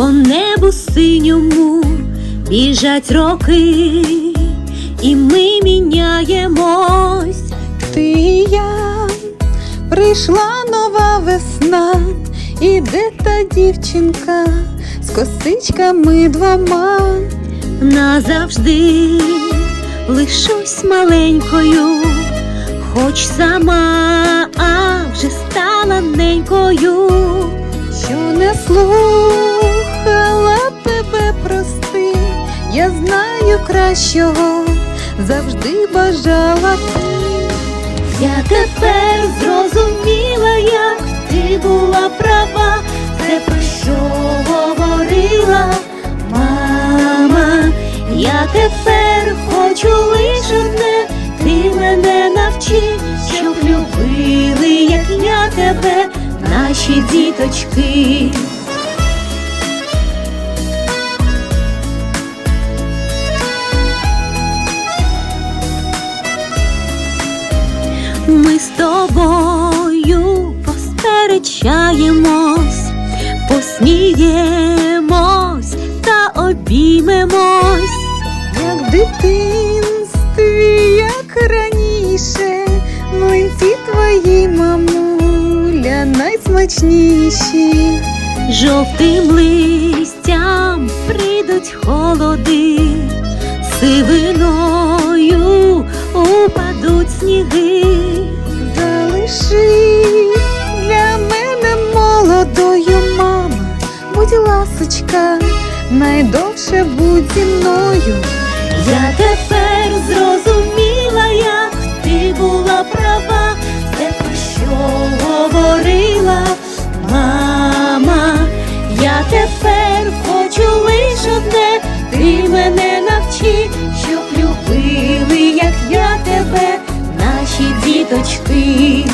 по небу синьому біжать роки, і ми міняємось. Ти і я прийшла нова весна, іде та дівчинка з косичками двома. назавжди лишусь маленькою, хоч сама а вже стала ненькою. Що не слухала тебе прости, я знаю кращого, завжди бажала ти. Я тепер зрозуміла, як ти була права, це про що говорила мама. Я тепер хочу лише одне, ти мене навчи, щоб любили, як я тебе, наші діточки. Ми з тобою посперечаємось, посміємось та обіймемось. Як в найсмачніші. Жовтим листям прийдуть холоди, сивиною упадуть сніги. Залишись для мене молодою, мама, будь ласочка, найдовше будь зі мною. Я ти мене навчи, щоб любили, як я тебе, наші діточки.